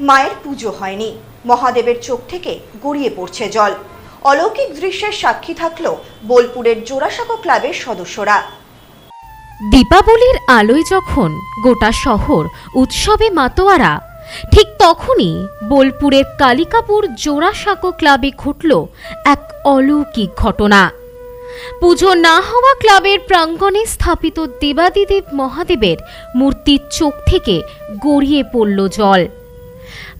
মায়ের পুজো হয়নি। মহাদেবের চোখ থেকে গড়িয়ে পড়ছে জল। অলৌকিক দৃশ্যের সাক্ষী থাকল বোলপুরের জোড়াসাঁকো ক্লাবের সদস্যরা। দীপাবলির আলোয় যখন গোটা শহর উৎসবে মাতোয়ারা, ঠিক তখনই বোলপুরের কালিকাপুর জোড়াসাঁকো ক্লাবে ঘটল এক অলৌকিক ঘটনা। পুজো না হওয়া ক্লাবের প্রাঙ্গণে স্থাপিত দেবাদিদেব মহাদেবের মূর্তির চোখ থেকে গড়িয়ে পড়ল জল।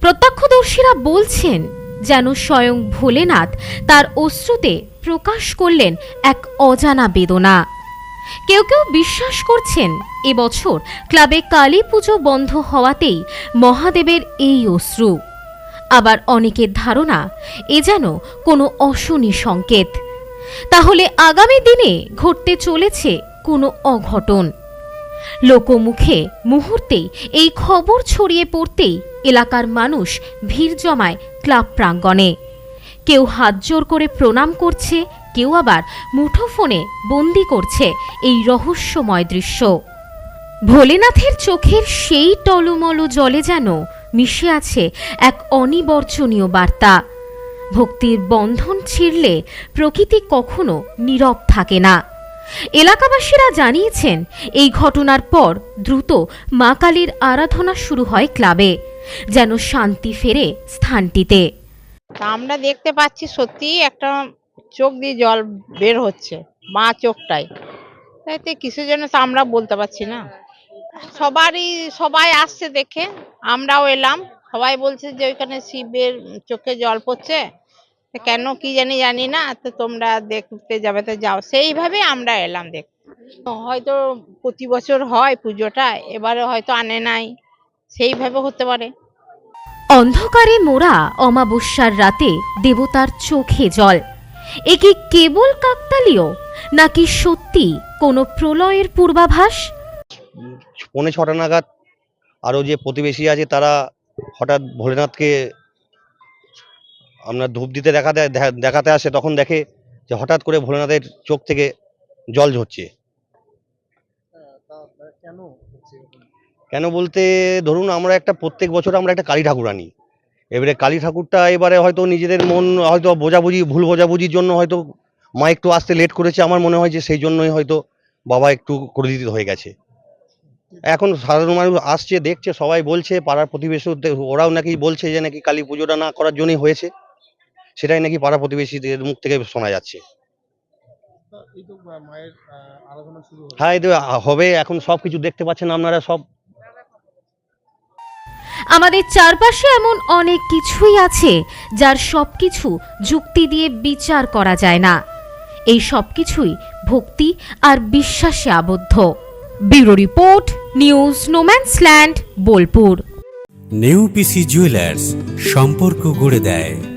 প্রত্যক্ষদর্শীরা বলছেন, যেন স্বয়ং ভোলেনাথ তার অশ্রুতে প্রকাশ করলেন এক অজানা বেদনা। কেউ কেউ বিশ্বাস করছেন এবছর ক্লাবে কালী পুজো বন্ধ হওয়াতেই মহাদেবের এই অশ্রু। আবার অনেকের ধারণা, এ যেন কোনো অশনি সংকেত। তাহলে আগামী দিনে ঘটতে চলেছে কোনো অঘটন। লোকমুখে মুহূর্তেই এই খবর ছড়িয়ে পড়তেই এলাকার মানুষ ভিড় জমায় ক্লাব প্রাঙ্গণে। কেউ হাত জোর করে প্রণাম করছে, কেউ আবার মুঠোফোনে বন্দি করছে এই রহস্যময় দৃশ্য। ভোলেনাথের চোখের সেই টলমল জলে যেন মিশে আছে এক অনিবর্জনীয় বার্তা। ভক্তির বন্ধন ছিঁড়লে প্রকৃতি কখনো নীরব থাকে না। এলাকাবাসীরা জানিয়েছেন, এই ঘটনার পর দ্রুত মা কালীর আরাধনা শুরু হয় ক্লাবে, যেন শান্তি ফেরে স্থানটিতে। আমরা দেখতে পাচ্ছি সত্যি একটা চোখ দিয়ে জল বের হচ্ছে, মা চোখটাই তাইতে কিছু জন্য আমরা বলতে পারছি না। সবারই, সবাই আসছে দেখে, আমরাও এলাম। সবাই বলছে যে ওইখানে শিবের চোখে জল পড়ছে। তা কেন কি জানি জানি না তো তোমরা দেখতে যাবে তো যাও। সেইভাবে আমরা এলাম দেখ হয়তো প্রতি বছর হয় পুজোটা এবারে হয়তো আনে নাই। সেইভাবে হতে পারে। অন্ধকারে মোড়া অমাবস্যার রাতে দেবতার চোখে জল। এ কি কেবল কাকতালীয় নাকি সত্যি কোনো প্রলয়ের পূর্বাভাস? পৌনে ছটা নাগাদ আরও যে প্রতিবেশী আছে তারা হঠাৎ ভোলেনাথকে আপনার ধূপ দিতে দেখা দেখাতে আসে, তখন দেখে যে হঠাৎ করে ভোলেনাথের চোখ থেকে জল ঝরছে। কেন বলতে, ধরুন আমরা একটা প্রত্যেক বছর আমরা একটা কালী ঠাকুর আনি। এবারে কালী ঠাকুরটা এবারে হয়তো নিজেদের মন হয়তো বোঝাবুঝি, ভুল বোঝাবুঝির জন্য হয়তো মা একটু আসতে লেট করেছে, আমার মনে হয় যে সেই জন্যই হয়তো বাবা একটু করে দিতে হয়ে গেছে। এখন সাধারণ মানুষ আসছে, দেখছে, সবাই বলছে, পাড়ার প্রতিবেশী ওরাও নাকি বলছে যে নাকি কালী পুজোটা না করার জন্যই হয়েছে। সেটাই নাকি পাড়া প্রতিবেশীদের মুখ থেকে শোনা যাচ্ছে। এই তো মা- মায়ের আহ, আরাধনা শুরু হলো। হ্যাঁ এই তো হবে এখন সব কিছু দেখতে পাচ্ছেন আপনারা সব আমাদের চারপাশে এমন অনেক কিছুই আছে যার সবকিছু যুক্তি দিয়ে বিচার করা যায় না। এই সবকিছুই ভক্তি আর বিশ্বাসে আবদ্ধ। Bureau report news no man's land Bolpur. New PC jewellers সম্পর্ক গড়ে দেয়।